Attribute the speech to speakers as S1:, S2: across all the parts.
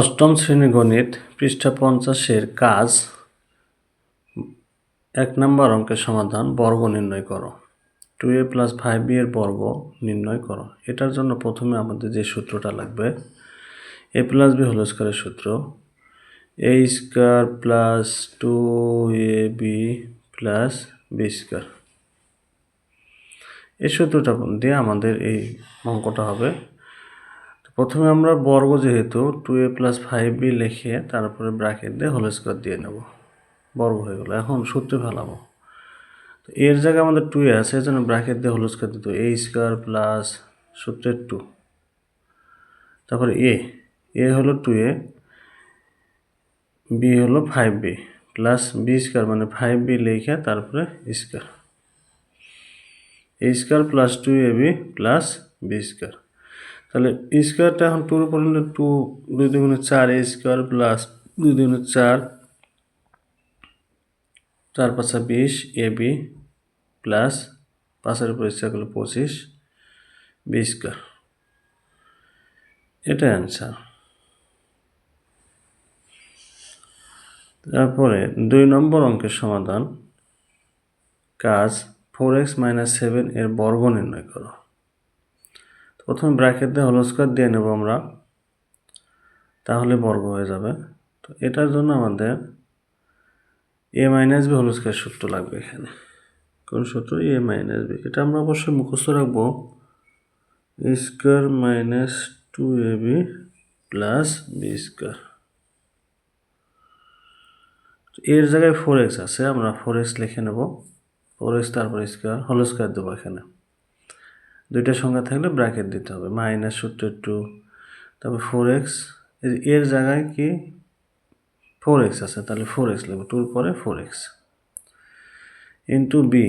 S1: অষ্টম শ্রেণি গণিত পৃষ্ঠা পঞ্চাশের কাজ। এক নম্বর অঙ্কের সমাধান, বর্গ নির্ণয় করো। Two A plus five B এর বর্গ নির্ণয় করো। এটার জন্য প্রথমে আমাদের যে সূত্রটা লাগবে, এ প্লাস বি হোল স্কোয়ারের সূত্র। A square plus two A B plus B square. এই সূত্রটা দিয়ে আমাদের এই অঙ্কটা হবে। প্রথমে আমরা বর্গ যেহেতু two A plus five B লিখে তারপরে ব্র্যাকেট দিয়ে হোল স্কোয়ার দিয়ে নেব। বর্গ হয়ে গেলো। এখন সূত্রে ফেলাবো। তো এর জায়গায় আমাদের টু এ আছে, এজন্য ব্র্যাকেট দিয়ে হোল স্কোয়ার দিত এ স্কোয়ার প্লাস সূত্রের টু তারপরে এ এ হলো টু এ বি হলো five B plus B square মানে ফাইভ বি লিখে তারপরে square A square plus two A B plus B square তাহলে স্কোয়ারটা এখন টুর উপর টু দুই দুগুণে চার স্কোয়ার প্লাস দুই দুগুণে চার চার পাঁচা বিশ, এ বি প্লাস পাঁচের উপর ইচ্ছা করলে পঁচিশ, বি স্কোয়ার। এটাই অ্যান্সার তারপরে দুই নম্বর অঙ্কের সমাধান, কাজ ফোর এক্স মাইনাস সেভেন এর বর্গ নির্ণয় করো। প্রথমে ব্র্যাকেট হোল স্কোয়ার দিয়ে নেব আমরা। তাহলে বর্গ হয়ে যাবে। তো এটার জন্য আমাদের A minus B whole square সূত্র লাগবে এখানে। কোন সূত্র? এ মাইনাস বি এটা আমরা অবশ্যই মুখস্থ রাখব। Square minus two A B plus B square এর জায়গায় ফোর এক্স আছে, আমরা ফোর এক্স লিখে নেব। ফোর এক্স তারপর স্কোয়ার হোল স্কোয়ার দেবো এখানে। দুইটা সংখ্যা থাকলে ব্র্যাকেট দিতে হবে। মাইনাস সূত্র টু তারপর ফোর এক্সের জায়গায় কি? ফোর এক্স আছে, তাহলে ফোর এক্স লিখব টুর পরে ফোর এক্স ইন্টু বি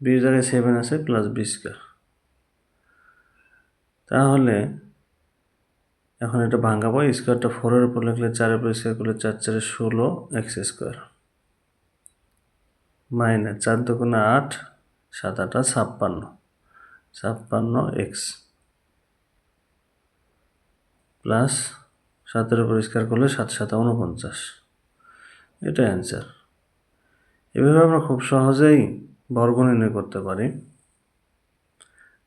S1: বির জায়গায় সেভেন আছে প্লাস বি স্কোয়ার তাহলে এখন এটা ভাঙাবো স্কোয়ারটা ফোরের উপর লিখলে চারের উপর স্কোয়ার করলে চার, চারে ষোলো এক্স স্কোয়ার মাইনাস চার দুগুণে আট, সাত আটা ছাপ্পান্ন। ছাপ্পান্ন এক্স প্লাস সাতের উপর স্কোয়ার করলে সাত সাত উনপঞ্চাশ এটা অ্যান্সার এভাবে আমরা খুব সহজেই বর্গ নির্ণয় করতে পারি।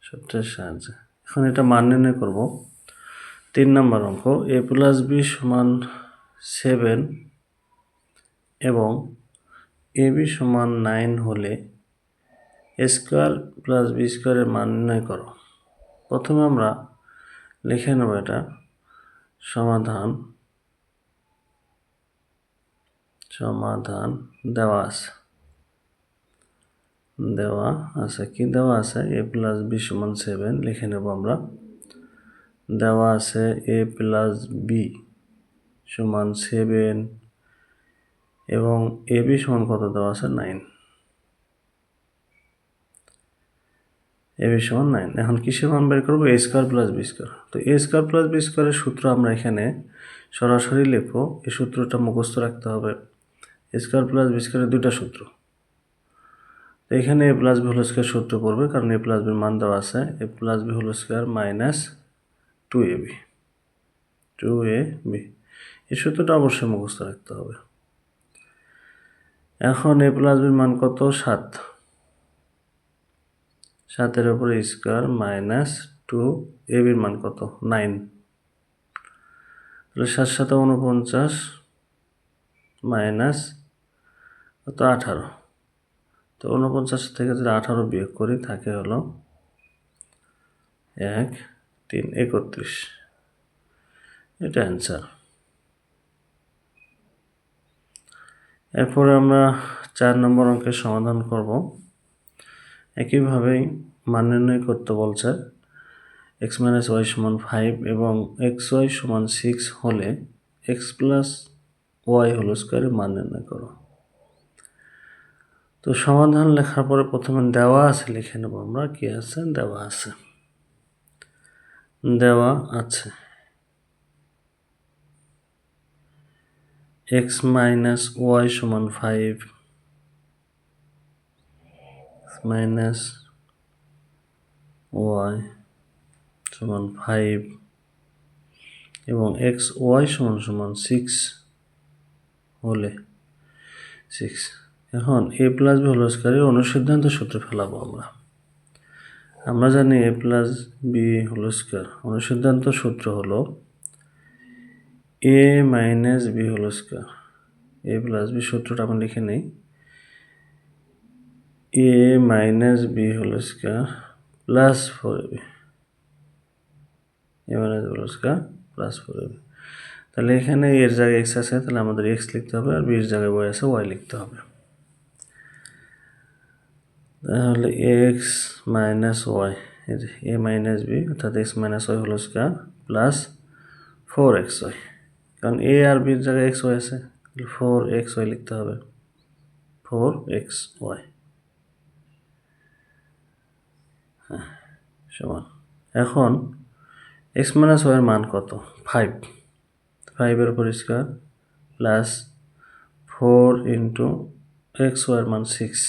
S1: সূত্রের সাহায্যে। এখন এটা মান নির্ণয় করব। তিন নম্বর অঙ্ক এ প্লাস বি সমান সেভেন এবং এ বি সমান নাইন হলে স্কোয়ার প্লাস বি স্কোয়ারের মান নির্ণয় করো। প্রথমে আমরা লিখে নেব এটা সমাধান সমাধান দেওয়া আছে। দেওয়া আছে কি? দেওয়া আছে এ প্লাস বি সমান সেভেন লিখে নেব আমরা। দেওয়া আছে এ প্লাস বি সমান সেভেন এবং এ বি সমান কত দেওয়া আছে? নাইন এ বি সমান নাইন এখন কিসের মান বের করব? A square plus B square. তো এ স্কোয়ার প্লাস বি স্কোয়ারের সূত্র আমরা এখানে সরাসরি লিখব এই সূত্রটা মুখস্থ রাখতে হবে। স্কোয়ার প্লাস বি স্কোয়ারের দুটা সূত্র। তো এখানে A plus B whole square সূত্র পড়বে, কারণ এ প্লাস বির মান দেওয়া আছে। A plus B whole square minus two A B two A B এই সূত্রটা অবশ্যই মুখস্থ রাখতে হবে। এখন এ প্লাস বির মান কত? সাত। সাতের উপরে স্কোয়ার মাইনাস টু এ মান কত? নাইন। তাহলে সাত সাত উনপঞ্চাশ মাইনাস কত? আঠারো। তো উনপঞ্চাশ থেকে যদি আঠারো বিয়োগ করি, থাকে হলো এক, তিন, একত্রিশ। এটা অ্যান্সার। এরপরে আমরা চার নম্বর অঙ্কের সমাধান করব। একইভাবেই মান নির্ণয় করতে বলছে এক্স মাইনাস ওয়াই সমান ফাইভ এবং এক্স ওয়াই সমান সিক্স হলে এক্স প্লাস ওয়াই হল স্কোয়ারে মান নির্ণয় করো। তো সমাধান লেখার পরে প্রথমে দেওয়া আছে, লিখে নেব আমরা, কি আছে? দেওয়া আছে। দেওয়া আছে। এক্স মাইনাস ওয়াই সমান ফাইভ মাইনাস ওয়াই সমান ফাইভ এবং এক্স ওয়াই সমান সমান সিক্স হলে সিক্স এখন এ প্লাস বি হল স্কোয়ারের অনুসিদ্ধান্ত সূত্রে ফেলাবো আমরা। আমরা জানি A plus B whole square অনুসিদ্ধান্ত সূত্র হলো A minus B whole square A plus B সূত্রটা আমরা লিখে নেই। A minus B whole square plus four B A minus whole square plus four B তাহলে এখানে এর জায়গায় এক্স আছে, তাহলে আমাদের এক্স লিখতে হবে আর বির জায়গায় ওয়াই আছে ওয়াই লিখতে হবে। তাহলে X minus Y A minus B অর্থাৎ এক্স মাইনাস ওয়াই হলো square plus four X Y কারণ এ আর বির জায়গায় এক্স ওয়াই আছে ফোর এক্স ওয়াই লিখতে হবে। ফোর এক্স ওয়াই হ্যাঁ সমান। এখন এক্স মাইনাস ওয়াইয়ের মান কত? ফাইভ ফাইভের উপর square plus four into X ওয়াইয়ের মান সিক্স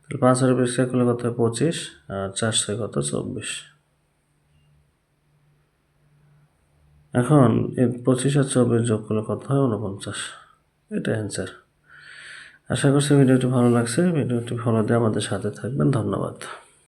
S1: তাহলে পাঁচ হাজার পরিষ্কার করলে কত পঁচিশ। আর চার ছয় কত? চব্বিশ। এখন পঁচিশ আর চব্বিশ যোগ করলে কত হয়? উনপঞ্চাশ এটা অ্যান্সার আশা করছি ভিডিওটি ভালো লাগছে। ভিডিওটি ভালো দিয়ে আমাদের সাথে থাকবেন। ধন্যবাদ।